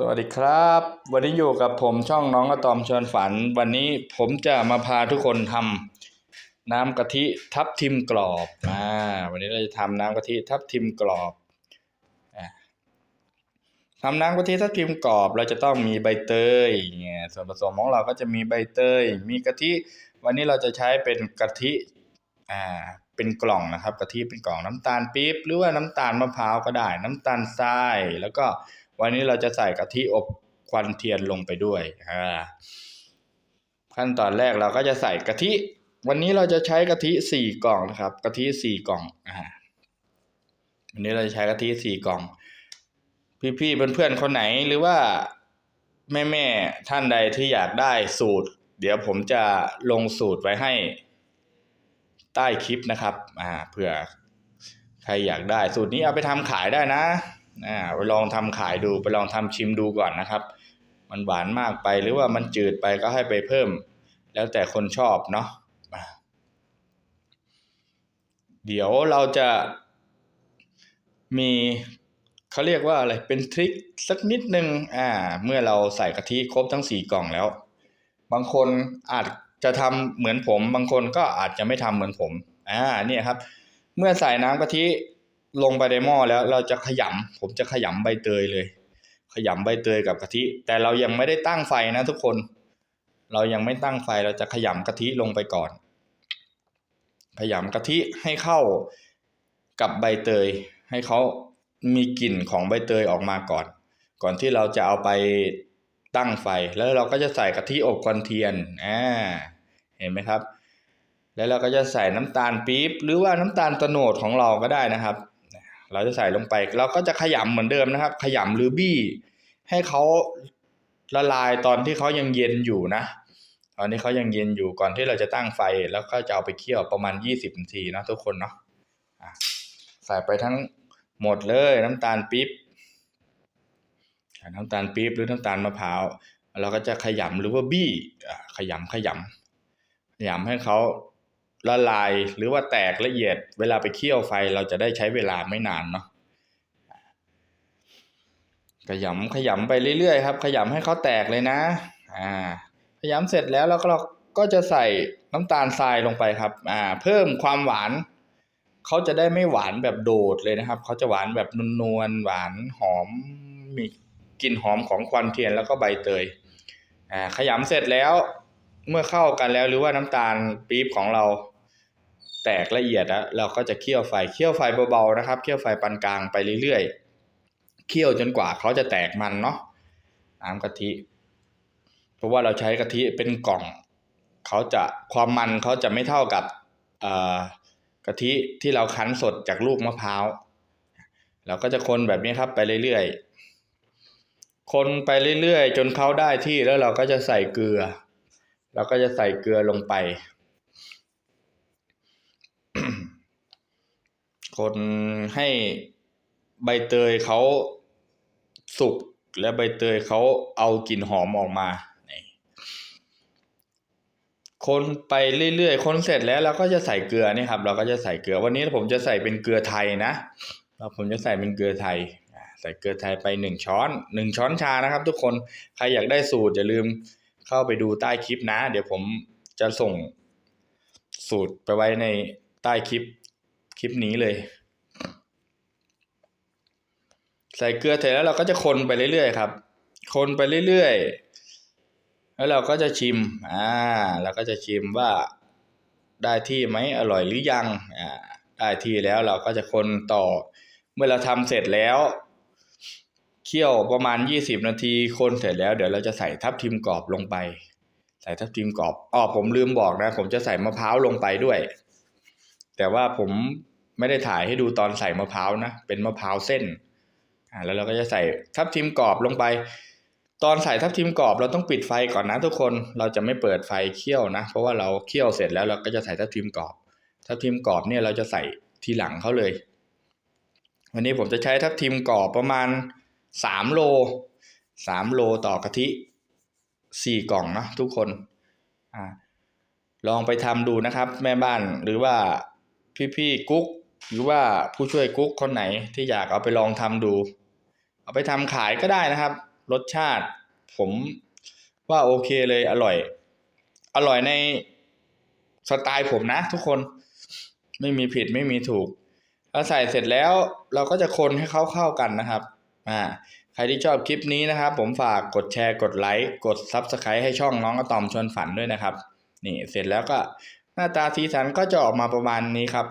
สวัสดีครับ วันนี้อยู่กับผมช่องน้องอะตอมชวนฝัน วันนี้ผมจะมาพาทุกคนทำน้ำกะทิทับทิมกรอบอ่าวันนี้เราจะทำน้ำกะทิทับทิมกรอบอะทำน้ำกะทิทับทิมกรอบ เราจะต้องมีใบเตยเนี่ยส่วนผสมของเราก็จะมีใบเตย มีกะทิ วันนี้เราจะใช้เป็นกะทิอ่าเป็นกล่องนะครับกะทิเป็นกล่องน้ำตาลปี๊บหรือว่าน้ำตาลมะพร้าวก็ได้ น้ำตาลทรายแล้วก็ วันนี้เราจะใส่กะทิอบควันเทียนลงไปด้วยอ่าขั้นตอนแรกเราก็จะใส่กะทิ วันนี้เราจะใช้กะทิสี่กล่องนะครับกะทิสี่กล่องอ่าวันนี้เราจะใช้กะทิสี่กล่อง พี่ๆเพื่อนๆคนไหนหรือว่าแม่ๆท่านใดที่อยากได้สูตร เดี๋ยวผมจะลงสูตรไว้ให้ใต้คลิปนะครับอ่าเผื่อใครอยากได้สูตรนี้เอาไปทำขายได้นะ อ่าไปลองทำขายดูไปลองทำชิมดูก่อนนะครับ มันหวานมากไปหรือว่ามันจืดไปก็ให้ไปเพิ่ม แล้วแต่คนชอบเนาะเดี๋ยวเราจะมีเขาเรียกว่าอะไรเป็นทริคสักนิดนึงอ่า เมื่อเราใส่กะทิครบทั้งสี่กล่องแล้ว บางคนอาจจะทำเหมือนผม บางคนก็อาจจะไม่ทำเหมือนผมอ่าเนี่ยครับ เมื่อใส่น้ำกะทิ ลงไปในหม้อแล้วเราจะขยำผมจะขยำใบเตยเลย ขยำใบเตยกับกะทิ แต่เรายังไม่ได้ตั้งไฟนะทุกคน เรายังไม่ตั้งไฟเราจะขยำกะทิลงไปก่อน ขยำกะทิให้เข้ากับใบเตย ให้เขามีกลิ่นของใบเตยออกมาก่อน ก่อนที่เราจะเอาไปตั้งไฟแล้วเราก็จะใส่กะทิอบควันเทียนอ่าเห็นไหมครับ แล้วเราก็จะใส่น้ำตาลปี๊บหรือว่าน้ำตาลโตโนดของเราก็ได้นะครับ เราจะใส่ลงไปเราก็จะขยำเหมือนเดิมนะครับ ขยำหรือบี้ให้เขาละลายตอนที่เขายังเย็นอยู่นะ ตอนที่เขายังเย็นอยู่ก่อนที่เราจะตั้งไฟแล้วก็จะเอาไปเคี่ยวประมาณยี่สิบนาทีนะทุกคนเนาะใส่ไปทั้งหมดเลยน้ำตาลปี๊บน้ำตาลปี๊บหรือน้ำตาลมะพร้าวเราก็จะขยำหรือว่าบี้ขยำขยำขยำให้เขา ละลายหรือว่าแตกละเอียด เวลาไปเคี่ยวไฟเราจะได้ใช้เวลาไม่นานเนาะขยำขยำไปเรื่อยๆครับ ขยำให้เขาแตกเลยนะ อ่า ขยำเสร็จแล้วแล้วก็เราก็จะใส่น้ำตาลทรายลงไปครับ อ่า เพิ่มความหวานเขาจะได้ไม่หวานแบบโดดเลยนะครับเขาจะหวานแบบนวลๆหวานหอมมีกลิ่นหอมของควันเทียนแล้วก็ใบเตย อ่า ขยำเสร็จแล้ว เมื่อเข้ากันแล้วหรือว่าน้ำตาลปี๊บของเราแตกละเอียดแล้วเราก็จะเคี่ยวไฟเคี่ยวไฟเบาๆนะครับเคี่ยวไฟปานกลางไปเรื่อยๆเคี่ยวจนกว่าเขาจะแตกมันเนาะน้ำกะทิ เพราะว่าเราใช้กะทิเป็นกล่องเขาจะความมันเขาจะไม่เท่ากับกะทิที่เราคั้นสดจากลูกมะพร้าวเราก็จะคนแบบนี้ครับไปเรื่อยๆคนไปเรื่อยๆ จนเขาได้ที่แล้วเราก็จะใส่เกลือ เราก็จะใส่เกลือลงไป คนให้ใบเตยเขาสุกและใบเตยเขาเอากลิ่นหอมออกมาคนไปเรื่อยๆ คนเสร็จแล้วเราก็จะใส่เกลือนี่ครับ เราก็จะใส่เกลือ วันนี้ผมจะใส่เป็นเกลือไทยนะแล้วผมจะใส่เป็นเกลือไทย ใส่เกลือไทยไปหนึ่งช้อนหนึ่งช้อนชานะครับ ทุกคน ใครอยากได้สูตรอย่าลืม เข้าไปดูใต้คลิปนะ เดี๋ยวผมจะส่งสูตรไปไว้ในใต้คลิปคลิปนี้เลย ใส่เกลือเสร็จแล้วเราก็จะคนไปเรื่อยๆครับ คนไปเรื่อยๆ แล้วเราก็จะชิม อ่าเราก็จะชิมว่าได้ที่ไหมอร่อยหรือยัง อ่าได้ที่แล้วเราก็จะคนต่อ เมื่อเราทำเสร็จแล้ว เคี่ยวประมาณยี่สิบนาทีคนเสร็จแล้วเดี๋ยวเราจะใส่ทับทิมกรอบลงไป ใส่ทับทิมกรอบอ๋อผมลืมบอกนะ ผมจะใส่มะพร้าวลงไปด้วย แต่ว่าผมไม่ได้ถ่ายให้ดูตอนใส่มะพร้าวนะ เป็นมะพร้าวเส้นอ่าแล้วเราก็จะใส่ทับทิมกรอบลงไป ตอนใส่ทับทิมกรอบเราต้องปิดไฟก่อนนะทุกคนเราจะไม่เปิดไฟเคี่ยวนะ เพราะว่าเราเคี่ยวเสร็จแล้วเราก็จะใส่ทับทิมกรอบ ทับทิมกรอบเนี่ยเราจะใส่ทีหลังเขาเลย วันนี้ผมจะใช้ทับทิมกรอบประมาณ สามโลสามโลต่อกะทิสี่กล่องนะทุกคนอ่าลองไปทำดูนะครับ แม่บ้านหรือว่าพี่ๆกุ๊กหรือว่าผู้ช่วยกุ๊กคนไหนที่อยากเอาไปลองทำดู เอาไปทำขายก็ได้นะครับ รสชาติผมว่าโอเคเลยอร่อย อร่อยในสไตล์ผมนะทุกคนไม่มีผิดไม่มีถูกแล้วใส่เสร็จแล้วเราก็จะคนให้เขาเข้ากันนะครับ อ่าใครที่ชอบคลิปนี้นะครับ ผมฝากกดแชร์กดไลค์กดซับสไครต์ให้ช่องน้องอะตอมชวนฝันด้วยนะครับ นี่เสร็จแล้วก็หน้าตาสีสันก็จะออกมาประมาณนี้ครับ